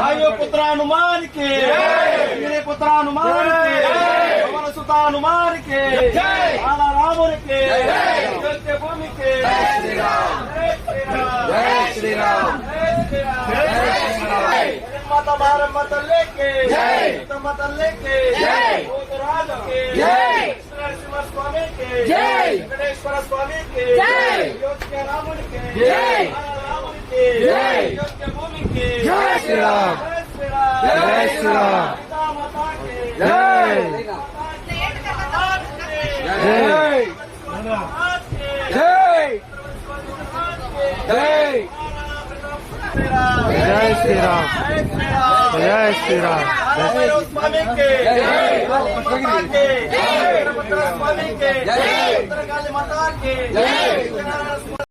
भाइयों पुत्रानुमान के मेरे पुत्रानुमान के भवन सुतानुमान के आला रामुन के भूमि के जय श्री राम माता भारत मत लेके मत लेके राज के जय स्वामी के जय गणेश्वर स्वामी के राम శ్రీరామ్ జై శ్రీరామ్ జై జై జై జై శ్రీరామ్ జై శ్రీరామ్ స్వామికి స్వామికి ఉత్తరకాళి మాతాకి